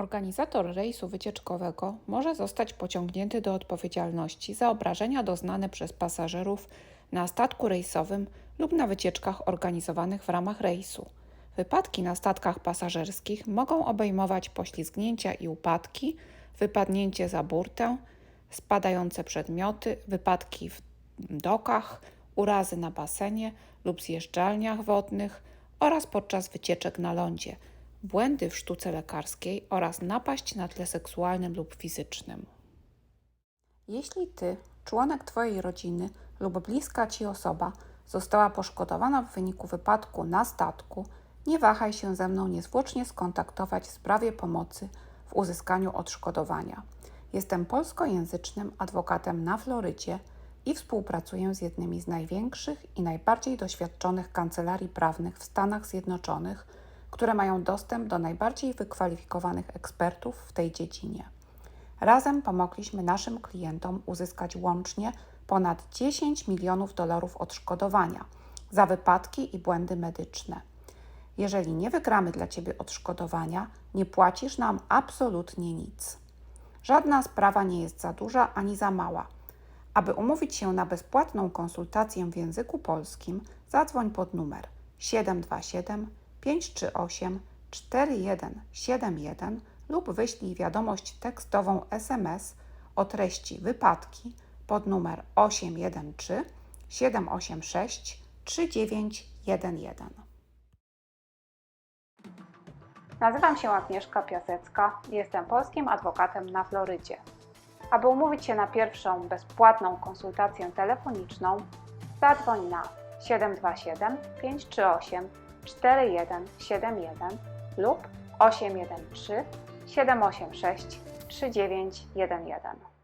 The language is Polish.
Organizator rejsu wycieczkowego może zostać pociągnięty do odpowiedzialności za obrażenia doznane przez pasażerów na statku rejsowym lub na wycieczkach organizowanych w ramach rejsu. Wypadki na statkach pasażerskich mogą obejmować poślizgnięcia i upadki, wypadnięcie za burtę, spadające przedmioty, wypadki w dokach, urazy na basenie lub zjeżdżalniach wodnych oraz podczas wycieczek na lądzie, błędy w sztuce lekarskiej oraz napaść na tle seksualnym lub fizycznym. Jeśli ty, członek twojej rodziny lub bliska ci osoba została poszkodowana w wyniku wypadku na statku, nie wahaj się ze mną niezwłocznie skontaktować w sprawie pomocy w uzyskaniu odszkodowania. Jestem polskojęzycznym adwokatem na Florydzie i współpracuję z jednymi z największych i najbardziej doświadczonych kancelarii prawnych w Stanach Zjednoczonych, które mają dostęp do najbardziej wykwalifikowanych ekspertów w tej dziedzinie. Razem pomogliśmy naszym klientom uzyskać łącznie ponad 10 milionów dolarów odszkodowania za wypadki i błędy medyczne. Jeżeli nie wygramy dla Ciebie odszkodowania, nie płacisz nam absolutnie nic. Żadna sprawa nie jest za duża ani za mała. Aby umówić się na bezpłatną konsultację w języku polskim, zadzwoń pod numer 727 538 4171 lub wyślij wiadomość tekstową SMS o treści wypadki pod numer 813 786 3911. Nazywam się Agnieszka Piasecka jestem polskim adwokatem na Florydzie. Aby umówić się na pierwszą bezpłatną konsultację telefoniczną, zadzwoń na 727 538 4171 lub 813 786 3911.